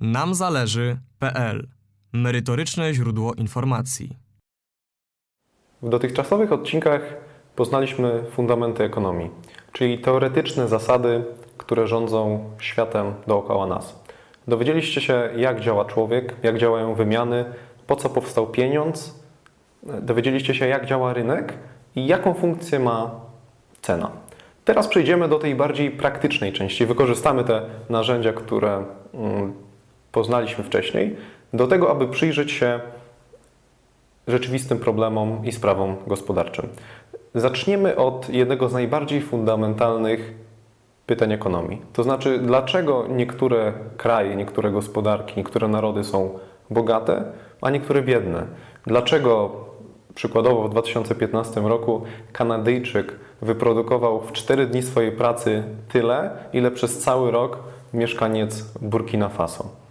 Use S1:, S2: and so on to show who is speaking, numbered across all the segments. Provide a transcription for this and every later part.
S1: namzależy.pl Merytoryczne źródło informacji.
S2: W dotychczasowych odcinkach poznaliśmy fundamenty ekonomii, czyli teoretyczne zasady, które rządzą światem dookoła nas. Dowiedzieliście się, jak działa człowiek, jak działają wymiany, po co powstał pieniądz, dowiedzieliście się, jak działa rynek i jaką funkcję ma cena. Teraz przejdziemy do tej bardziej praktycznej części. Wykorzystamy te narzędzia, które mm, poznaliśmy wcześniej, do tego, aby przyjrzeć się rzeczywistym problemom i sprawom gospodarczym. Zaczniemy od jednego z najbardziej fundamentalnych pytań ekonomii. To znaczy, dlaczego niektóre kraje, niektóre gospodarki, niektóre narody są bogate, a niektóre biedne? Dlaczego przykładowo w 2015 roku Kanadyjczyk wyprodukował w 4 dni swojej pracy tyle, ile przez cały rok mieszkaniec Burkina Faso?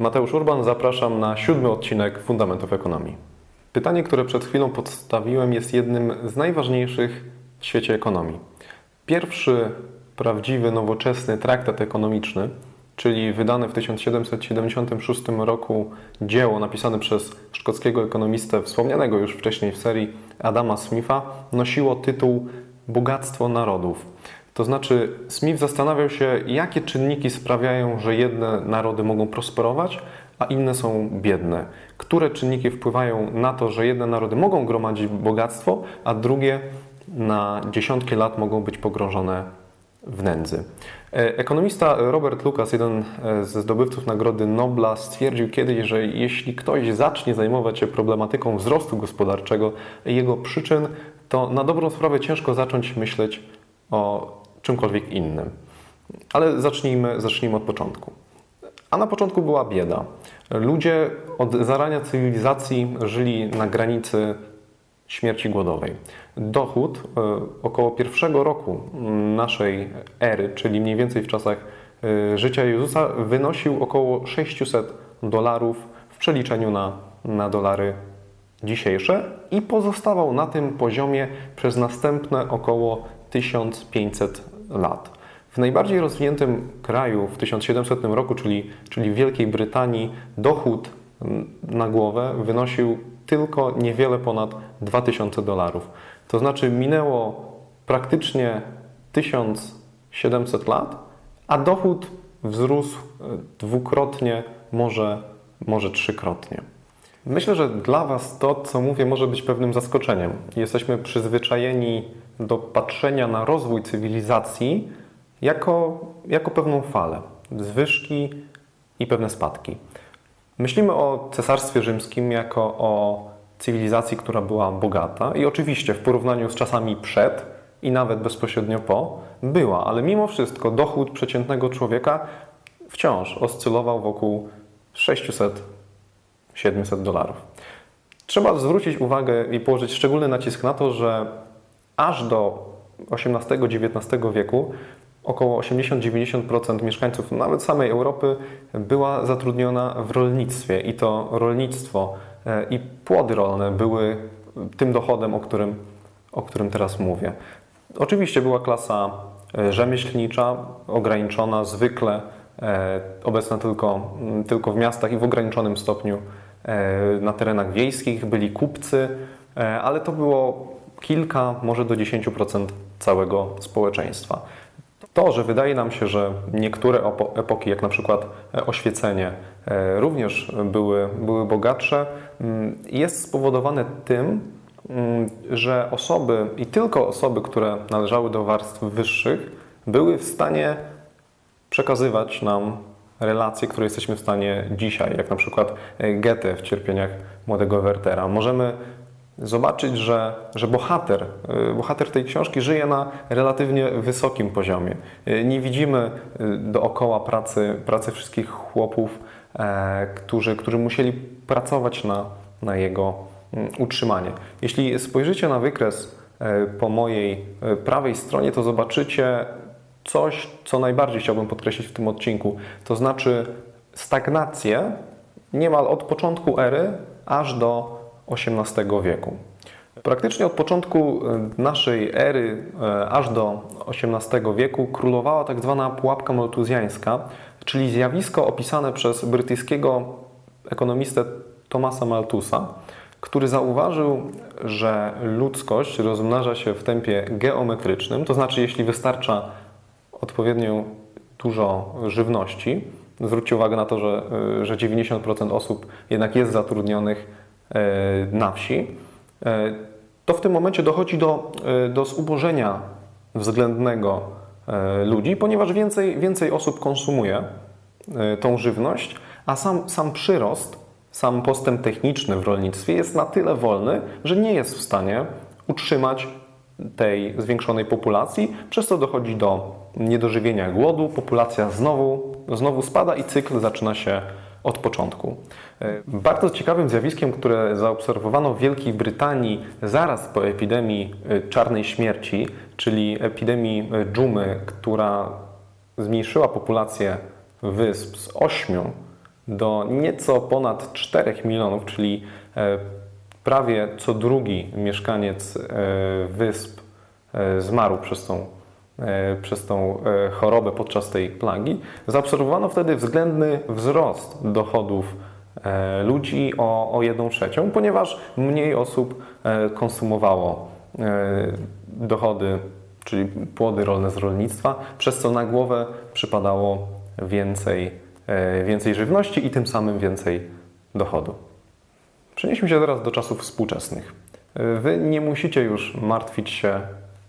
S2: Mateusz Urban, zapraszam na siódmy odcinek Fundamentów Ekonomii. Pytanie, które przed chwilą podstawiłem, jest jednym z najważniejszych w świecie ekonomii. Pierwszy prawdziwy, nowoczesny traktat ekonomiczny, czyli wydane w 1776 roku dzieło napisane przez szkockiego ekonomistę, wspomnianego już wcześniej w serii Adama Smitha, nosiło tytuł Bogactwo narodów. To znaczy, Smith zastanawiał się, jakie czynniki sprawiają, że jedne narody mogą prosperować, a inne są biedne. Które czynniki wpływają na to, że jedne narody mogą gromadzić bogactwo, a drugie na dziesiątki lat mogą być pogrążone w nędzy. E, Ekonomista Robert Lucas, jeden e, ze zdobywców Nagrody Nobla, stwierdził kiedyś, że jeśli ktoś zacznie zajmować się problematyką wzrostu gospodarczego i jego przyczyn, to na dobrą sprawę ciężko zacząć myśleć o czymkolwiek innym. Ale zacznijmy, zacznijmy od początku. A na początku była bieda. Ludzie od zarania cywilizacji żyli na granicy śmierci głodowej. Dochód e, około pierwszego roku naszej ery, czyli mniej więcej w czasach e, życia Jezusa, wynosił około 600 dolarów w przeliczeniu na, na dolary dzisiejsze i pozostawał na tym poziomie przez następne około 1500 lat. W najbardziej rozwiniętym kraju w 1700 roku, czyli, czyli Wielkiej Brytanii, dochód na głowę wynosił tylko niewiele ponad 2000 dolarów. To znaczy minęło praktycznie 1700 lat, a dochód wzrósł dwukrotnie, może, może trzykrotnie. Myślę, że dla Was to, co mówię, może być pewnym zaskoczeniem. Jesteśmy przyzwyczajeni do patrzenia na rozwój cywilizacji jako, jako pewną falę, zwyżki i pewne spadki. Myślimy o Cesarstwie Rzymskim jako o cywilizacji, która była bogata i oczywiście w porównaniu z czasami przed i nawet bezpośrednio po była, ale mimo wszystko dochód przeciętnego człowieka wciąż oscylował wokół 600-700 dolarów. Trzeba zwrócić uwagę i położyć szczególny nacisk na to, że aż do XVIII-XIX wieku około 80-90% mieszkańców nawet samej Europy była zatrudniona w rolnictwie i to rolnictwo e, i płody rolne były tym dochodem, o którym, o którym teraz mówię. Oczywiście była klasa e, rzemieślnicza, ograniczona, zwykle e, obecna tylko, tylko w miastach i w ograniczonym stopniu na terenach wiejskich, byli kupcy, ale to było kilka, może do 10% całego społeczeństwa. To, że wydaje nam się, że niektóre epoki, jak na przykład oświecenie, e, również były, były bogatsze, mm, jest spowodowane tym, mm, że osoby i tylko osoby, które należały do warstw wyższych, były w stanie przekazywać nam relacje, które jesteśmy w stanie dzisiaj, jak na przykład Goethe w Cierpieniach Młodego Wertera. Możemy zobaczyć, że, że bohater, y, bohater tej książki żyje na relatywnie wysokim poziomie. Y, nie widzimy y, dookoła pracy, pracy wszystkich chłopów, e, którzy, którzy musieli pracować na, na jego mm, utrzymanie. Jeśli spojrzycie na wykres e, po mojej e, prawej stronie, to zobaczycie coś, co najbardziej chciałbym podkreślić w tym odcinku, to znaczy stagnację niemal od początku ery aż do XVIII wieku. Praktycznie od początku e, naszej ery e, aż do XVIII wieku królowała tak zwana pułapka maltuzjańska, czyli zjawisko opisane przez brytyjskiego ekonomistę Thomasa Malthusa, który zauważył, że ludzkość rozmnaża się w tempie geometrycznym, to znaczy jeśli wystarcza odpowiednio dużo żywności, zwróćcie uwagę na to, że, y, że 90% osób jednak jest zatrudnionych na wsi, y, to w tym momencie dochodzi do, do zubożenia względnego ludzi, ponieważ więcej, więcej osób konsumuje tą żywność, a sam, sam przyrost, sam postęp techniczny w rolnictwie jest na tyle wolny, że nie jest w stanie utrzymać tej zwiększonej populacji, przez co dochodzi do niedożywienia głodu, populacja znowu, znowu spada i cykl zaczyna się od początku. E, Bardzo ciekawym zjawiskiem, które zaobserwowano w Wielkiej Brytanii zaraz po epidemii e, czarnej śmierci, czyli epidemii e, dżumy, która zmniejszyła populację wysp z 8 do nieco ponad 4 milionów, czyli prawie co drugi mieszkaniec wysp zmarł przez tą przez tą chorobę podczas tej plagi, zaobserwowano wtedy względny wzrost dochodów ludzi o, o 1 trzecią, ponieważ mniej osób konsumowało dochody, czyli płody rolne z rolnictwa, przez co na głowę przypadało więcej, więcej żywności i tym samym więcej dochodu. Przenieśmy się teraz do czasów współczesnych. Wy nie musicie już martwić się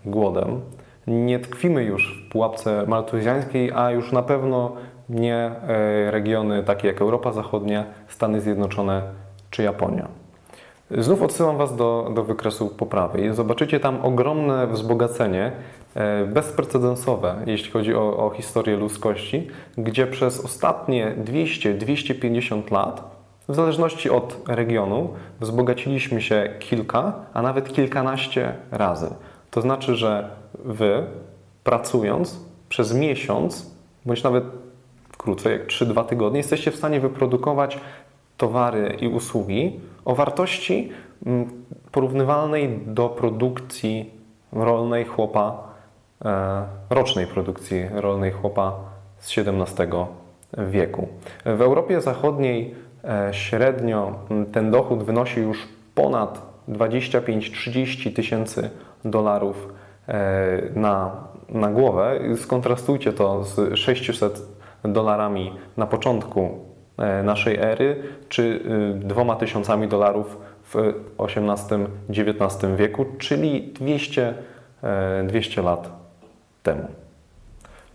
S2: głodem, nie tkwimy już w pułapce maltuzjańskiej, a już na pewno nie e, regiony takie jak Europa Zachodnia, Stany Zjednoczone czy Japonia. Znów odsyłam Was do, do wykresu po prawej. Zobaczycie tam ogromne wzbogacenie, e, bezprecedensowe, jeśli chodzi o, o historię ludzkości, gdzie przez ostatnie 200-250 lat, w zależności od regionu, wzbogaciliśmy się kilka, a nawet kilkanaście razy. To znaczy, że Wy, pracując przez miesiąc, bądź nawet krócej, jak 3-2 tygodnie, jesteście w stanie wyprodukować towary i usługi o wartości mm, porównywalnej do produkcji rolnej chłopa, e, rocznej produkcji rolnej chłopa z XVII wieku. W Europie Zachodniej e, średnio mm, ten dochód wynosi już ponad 25-30 tysięcy dolarów na, na głowę. Skontrastujcie to z 600 dolarami na początku e, naszej ery, czy dwoma tysiącami dolarów w XVIII-XIX wieku, czyli 200, 200 lat temu.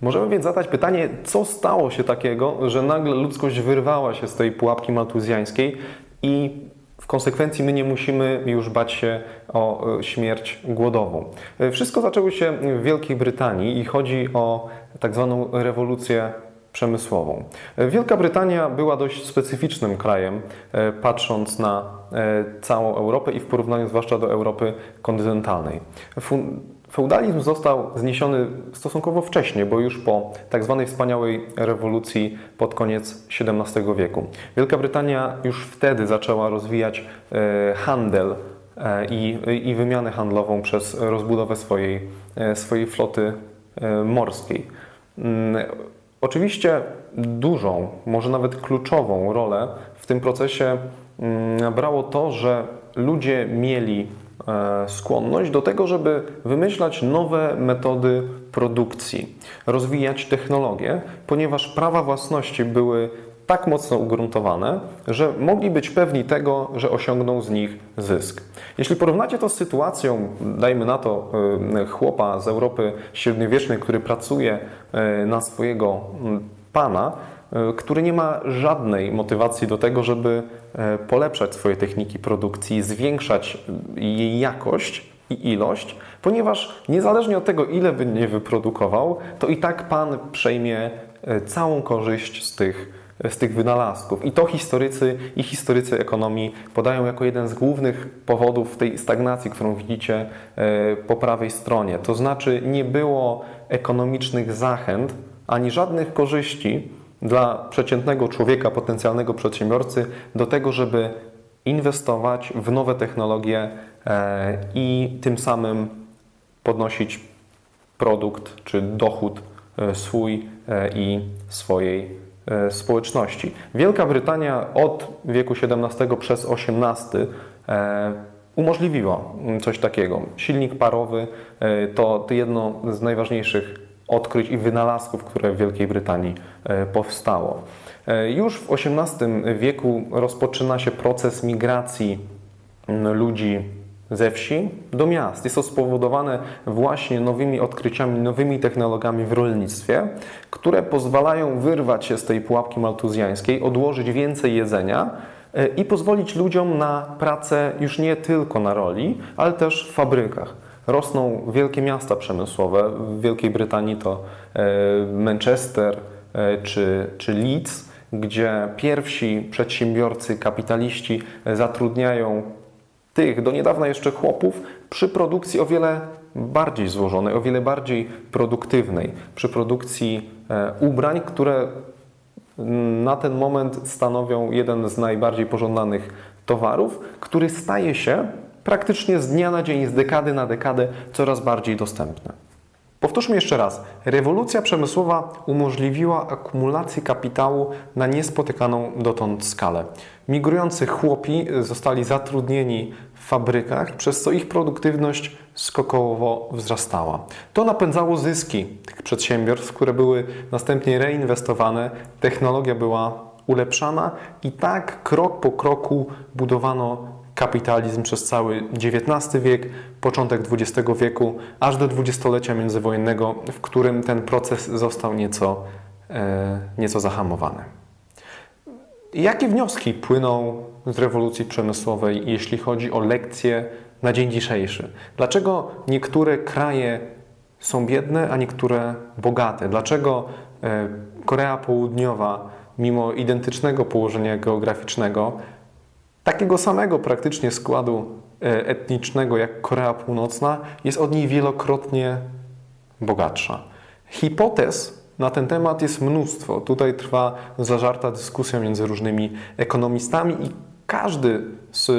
S2: Możemy więc zadać pytanie, co stało się takiego, że nagle ludzkość wyrwała się z tej pułapki maltuzjańskiej i w konsekwencji my nie musimy już bać się o śmierć głodową. Wszystko zaczęło się w Wielkiej Brytanii i chodzi o tak zwaną rewolucję przemysłową. Wielka Brytania była dość specyficznym krajem, patrząc na całą Europę i w porównaniu zwłaszcza do Europy kontynentalnej. Feudalizm został zniesiony stosunkowo wcześnie, bo już po tak zwanej wspaniałej rewolucji pod koniec XVII wieku. Wielka Brytania już wtedy zaczęła rozwijać e, handel e, i, i wymianę handlową przez rozbudowę swojej, e, swojej floty morskiej. Mm, oczywiście dużą, może nawet kluczową rolę w tym procesie mm, brało to, że ludzie mieli skłonność do tego, żeby wymyślać nowe metody produkcji, rozwijać technologie, ponieważ prawa własności były tak mocno ugruntowane, że mogli być pewni tego, że osiągną z nich zysk. Jeśli porównacie to z sytuacją, dajmy na to, e, chłopa z Europy średniowiecznej, który pracuje e, na swojego pana, E, który nie ma żadnej motywacji do tego, żeby e, polepszać swoje techniki produkcji, zwiększać jej jakość i ilość, ponieważ niezależnie od tego, ile by nie wyprodukował, to i tak pan przejmie e, całą korzyść z tych, z tych wynalazków. I to historycy i historycy ekonomii podają jako jeden z głównych powodów tej stagnacji, którą widzicie po prawej stronie. To znaczy, nie było ekonomicznych zachęt ani żadnych korzyści dla przeciętnego człowieka, potencjalnego przedsiębiorcy, do tego, żeby inwestować w nowe technologie e, i tym samym podnosić produkt czy dochód e, swój e, i swojej społeczności. Wielka Brytania od wieku XVII przez XVIII umożliwiła mm, coś takiego. Silnik parowy to jedno z najważniejszych odkryć i wynalazków, które w Wielkiej Brytanii e, powstało. E, Już w XVIII wieku rozpoczyna się proces migracji ludzi ze wsi do miast. Jest to spowodowane właśnie nowymi odkryciami, nowymi technologiami w rolnictwie, które pozwalają wyrwać się z tej pułapki maltuzjańskiej, odłożyć więcej jedzenia e, i pozwolić ludziom na pracę już nie tylko na roli, ale też w fabrykach. Rosną wielkie miasta przemysłowe. W Wielkiej Brytanii to e, Manchester e, czy, czy Leeds, gdzie pierwsi przedsiębiorcy, kapitaliści zatrudniają tych do niedawna jeszcze chłopów przy produkcji o wiele bardziej złożonej, o wiele bardziej produktywnej, przy produkcji e, ubrań, które na ten moment stanowią jeden z najbardziej pożądanych towarów, który staje się praktycznie z dnia na dzień, z dekady na dekadę coraz bardziej dostępny. Powtórzmy jeszcze raz. Rewolucja przemysłowa umożliwiła akumulację kapitału na niespotykaną dotąd skalę. Migrujący chłopi zostali zatrudnieni w fabrykach, przez co ich produktywność skokowo wzrastała. To napędzało zyski tych przedsiębiorstw, które były następnie reinwestowane, technologia była ulepszana i tak krok po kroku budowano kapitalizm przez cały XIX wiek, początek XX wieku, aż do dwudziestolecia międzywojennego, w którym ten proces został nieco, e, nieco zahamowany. Jakie wnioski płyną z rewolucji przemysłowej, jeśli chodzi o lekcje na dzień dzisiejszy? Dlaczego niektóre kraje są biedne, a niektóre bogate? Dlaczego e, Korea Południowa, mimo identycznego położenia geograficznego, takiego samego praktycznie składu e, etnicznego jak Korea Północna, jest od niej wielokrotnie bogatsza. Hipotez na ten temat jest mnóstwo. Tutaj trwa zażarta dyskusja między różnymi ekonomistami i każdy z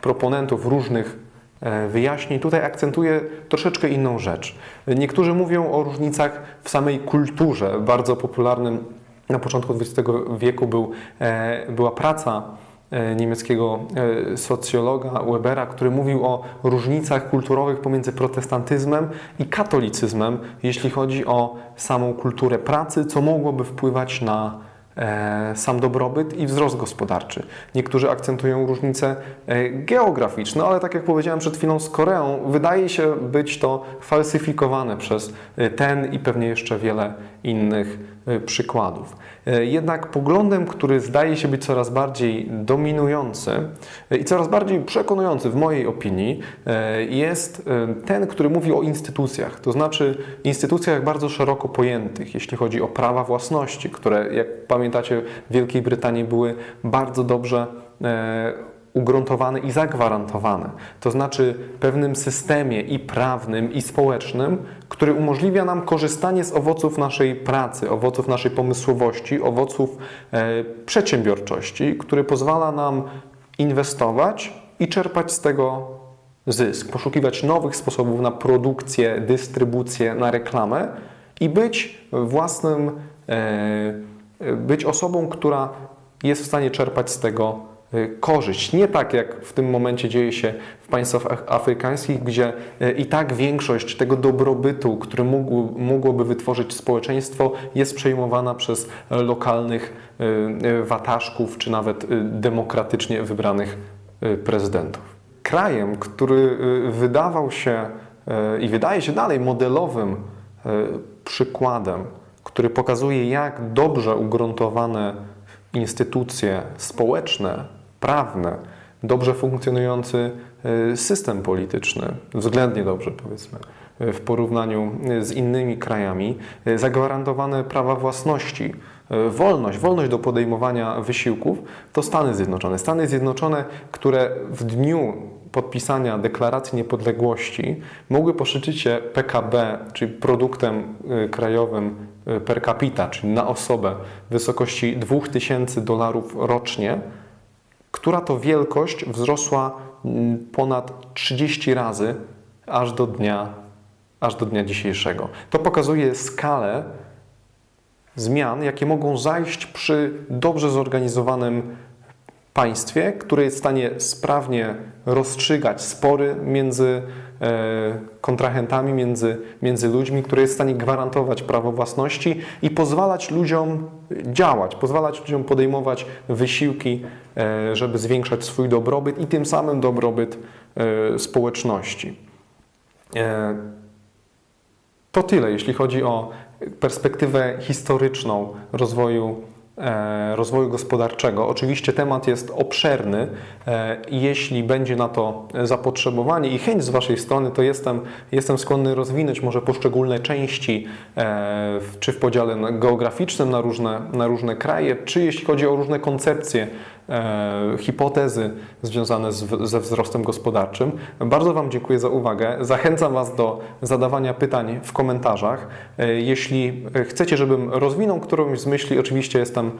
S2: proponentów różnych e, wyjaśnień tutaj akcentuje troszeczkę inną rzecz. Niektórzy mówią o różnicach w samej kulturze. Bardzo popularnym na początku XX wieku był, e, była praca niemieckiego e, socjologa Webera, który mówił o różnicach kulturowych pomiędzy protestantyzmem i katolicyzmem, jeśli chodzi o samą kulturę pracy, co mogłoby wpływać na e, sam dobrobyt i wzrost gospodarczy. Niektórzy akcentują różnice e, geograficzne, ale tak jak powiedziałem przed chwilą z Koreą, wydaje się być to falsyfikowane przez e, ten i pewnie jeszcze wiele innych e, przykładów. E, Jednak poglądem, który zdaje się być coraz bardziej dominujący e, i coraz bardziej przekonujący w mojej opinii, jest ten, który mówi o instytucjach, to znaczy instytucjach bardzo szeroko pojętych, jeśli chodzi o prawa własności, które, jak pamiętacie, w Wielkiej Brytanii były bardzo dobrze e, ugruntowane i zagwarantowane. To znaczy pewnym systemie i prawnym, i społecznym, który umożliwia nam korzystanie z owoców naszej pracy, owoców naszej pomysłowości, owoców e, przedsiębiorczości, który pozwala nam inwestować i czerpać z tego zysk, poszukiwać nowych sposobów na produkcję, dystrybucję, na reklamę i być własnym, e, być osobą, która jest w stanie czerpać z tego e, korzyść. Nie tak jak w tym momencie dzieje się w państwach af- afrykańskich, gdzie e, i tak większość tego dobrobytu, który mógł, mogłoby wytworzyć społeczeństwo, jest przejmowana przez lokalnych e, wataszków, czy nawet demokratycznie wybranych prezydentów. Krajem, który wydawał się i wydaje się dalej modelowym przykładem, który pokazuje, jak dobrze ugruntowane instytucje społeczne, prawne, dobrze funkcjonujący e, system polityczny, względnie dobrze powiedzmy, e, w porównaniu e, z innymi krajami, zagwarantowane prawa własności, wolność, wolność do podejmowania wysiłków, to Stany Zjednoczone. Stany Zjednoczone, które w dniu podpisania deklaracji niepodległości mogły poszyczyć się PKB, czyli produktem y, krajowym y, per capita, czyli na osobę w wysokości 2000 dolarów rocznie, która to wielkość wzrosła mm, ponad 30 razy aż do dnia, aż do dnia dzisiejszego. To pokazuje skalę zmian, jakie mogą zajść przy dobrze zorganizowanym państwie, które jest w stanie sprawnie rozstrzygać spory między e, kontrahentami, między, między ludźmi, które jest w stanie gwarantować prawo własności i pozwalać ludziom działać, pozwalać ludziom podejmować wysiłki, e, żeby zwiększać swój dobrobyt i tym samym dobrobyt e, społeczności. To tyle, jeśli chodzi o perspektywę historyczną rozwoju, rozwoju gospodarczego. Oczywiście temat jest obszerny e, jeśli będzie na to zapotrzebowanie i chęć z Waszej strony, to jestem, jestem skłonny rozwinąć może poszczególne części, e, czy w podziale geograficznym na różne, na różne kraje, czy jeśli chodzi o różne koncepcje e, hipotezy związane z, ze wzrostem gospodarczym. Bardzo Wam dziękuję za uwagę. Zachęcam Was do zadawania pytań w komentarzach. E, Jeśli chcecie, żebym rozwinął którąś z myśli, oczywiście jestem,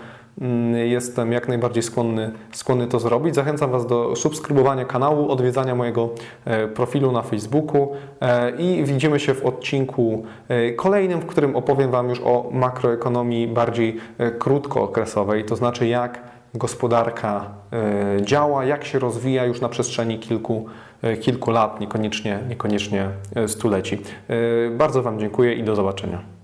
S2: mm, jestem jak najbardziej skłonny, skłonny to zrobić. Zachęcam Was do subskrybowania kanału, odwiedzania mojego e, profilu na Facebooku e, i widzimy się w odcinku e, kolejnym, w którym opowiem Wam już o makroekonomii bardziej e, krótkookresowej, to znaczy jak gospodarka e, działa, jak się rozwija już na przestrzeni kilku, e, kilku lat, niekoniecznie, niekoniecznie e, stuleci. Bardzo Wam dziękuję i do zobaczenia.